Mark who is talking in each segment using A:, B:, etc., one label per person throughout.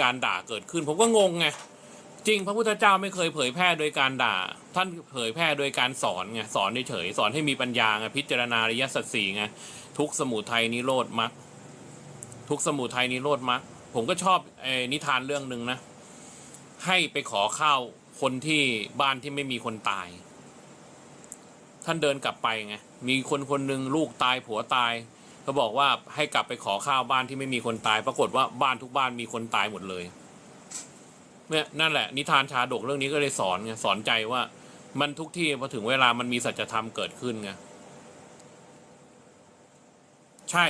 A: การด่าเกิดขึ้น ผมก็งงไงจริงพระพุทธเจ้าไม่เคยเผยแพร่โดยการด่า ท่านเผยแพร่โดยการสอนไงสอนเฉยสอนให้มีปัญญาไงพิจารณาอริยสัจสี่ไงทุกสมุทัยนิโรธมรรคทุกสมุทัยนิโรธมรรคผมก็ชอบอนิทานเรื่องหนึ่งนะ ให้ไปขอข้าวคนที่บ้านที่ไม่มีคนตาย ท่านเดินกลับไปไงมีคนคนหนึ่งลูกตายผัวตาย เขาบอกว่าให้กลับไปขอข้าวบ้านที่ไม่มีคนตาย ปรากฏว่าบ้านทุกบ้านมีคนตายหมดเลยเนี่ยนั่นแหละ นิทานชาดกเรื่องนี้ก็เลยสอนไงสอนใจว่า มันทุกที่พอถึงเวลามันมีสัจธรรมเกิดขึ้นไงใช่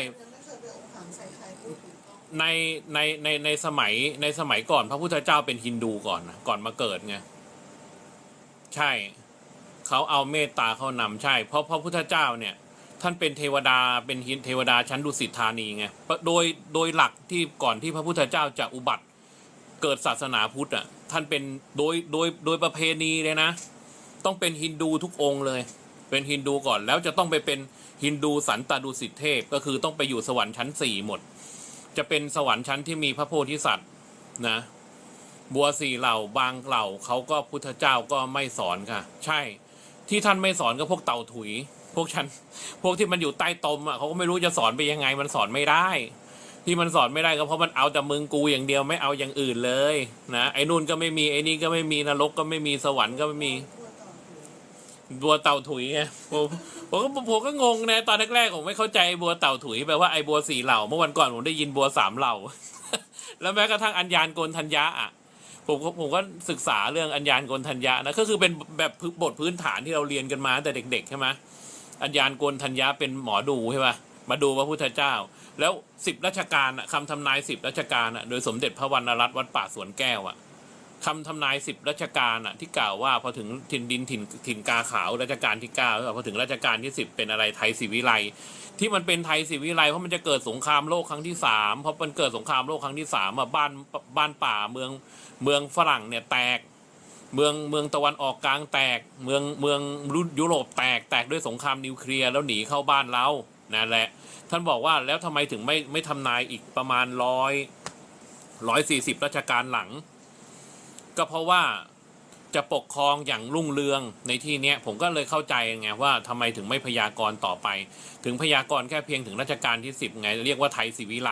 B: ใส่ใน
A: ในในในสมัยในสมัยก่อน พระพุทธเจ้าเป็นฮินดูก่อนนะก่อนมาเกิดไงใช่เขาเอาเมตตาเข้านำใช่ เพราะพระพุทธเจ้าเนี่ย ท่านเป็นเทวดาเป็นหินเทวดาชั้นดุสิตธานีไงโดยโดยหลักที่ก่อนที่พระพุทธเจ้าจะอุบัติเกิดศาสนาพุทธอะท่านเป็นโดยโดยโดยประเพณีเลยนะ ต้องเป็นฮินดูทุกองค์เลย เป็นฮินดูก่อนแล้วจะต้องไปเป็นฮินดูสันตดุสิตเทพ ก็คือต้องไปอยู่สวรรค์ชั้นสี่หมด จะเป็นสวรรค์ชั้นที่มีพระโพธิสัตว์นะบัวสี่เหล่าบางเหล่าเขาก็พุทธเจ้าก็ไม่สอนค่ะ ใช่ที่ท่านไม่สอนก็พวกเต่าถุย พวกฉัน พวกที่มันอยู่ใต้ตมอะเขาก็ไม่รู้จะสอนไปยังไง มันสอนไม่ได้ ที่มันสอนไม่ได้ก็เพราะมันเอาแต่มึงกูอย่างเดียวไม่เอาอย่างอื่นเลยนะไอ้นู่นก็ไม่มีไอ้นี่ก็ไม่มีนรกก็ไม่มีสวรรค์ก็ไม่มีบัวเต่าถุยไงผมผมก็ผมก็งงนะตอนแรกๆผมไม่เข้าใจบัวเต่าถุยแปลว่าไอ้บัวสี่เหล่าเมื่อวันก่อนผมได้ยินบัวสามเหล่า แล้วแม้กระทั่งอัญญาณโกนทัญญะอะผมก็ผมก็ศึกษาเรื่องอัญญาณโกนทัญญะนะก็คือเป็นแบบบทพื้นฐานที่เราเรียนกันมาตั้งแต่เด็กๆใช่ไหม อัญญาณโกนทัญญะเป็นหมอดูใช่ปะมาดูพระพุทธเจ้า แล้วสิบราชการอะคำทำนายสิบราชการอะโดยสมเด็จพระวรรณรัตน์วัดป่าสวนแก้วอะคำทำนายสิบราชการอะที่กล่าวว่าพอถึงถิ่นดินถิ่นถิ่นกาขาวรัชกาลที่เก้าพอถึงรัชกาลที่สิบเป็นอะไรไทยศรีวิไลที่มันเป็นไทยศรีวิไลเพราะมันจะเกิดสงครามโลกครั้งที่สามเพราะมันเกิดสงครามโลกครั้งที่สามอะบ้านบ้านป่าเมืองเมืองฝรั่งเนี่ยแตก เมืองเมืองตะวันออกกลางแตก เมืองเมืองยุโรปแตกแตกด้วยสงครามนิวเคลียร์แล้วหนีเข้าบ้านเรานั่นแหละ ท่านบอกว่าแล้วทำไมถึงไม่ไม่ทำนายอีกประมาณร้อยร้อยสี่สิบราชการหลัง ก็เพราะว่าจะปกครองอย่างรุ่งเรืองในที่นี้ผมก็เลยเข้าใจไงว่าทำไมถึงไม่พยากรณ์ต่อไป ถึงพยากรณ์แค่เพียงถึงรัชกาลที่สิบไง เรียกว่าไทยศรีวิไล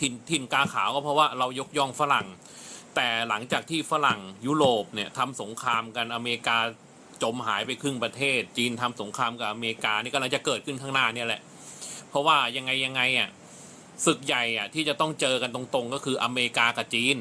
A: ถิ่นถิ่นกาขาวก็เพราะว่าเรายกย่องฝรั่ง แต่หลังจากที่ฝรั่งยุโรปเนี่ยทำสงครามกันอเมริกาจมหายไปครึ่งประเทศ จีนทำสงครามกับอเมริกานี่กำลังจะเกิดขึ้นข้างหน้าเนี่ยแหละ เพราะว่ายังไงยังไงอะศึกใหญ่อะที่จะต้องเจอกันตรงๆ ก็คืออเมริกากับจีน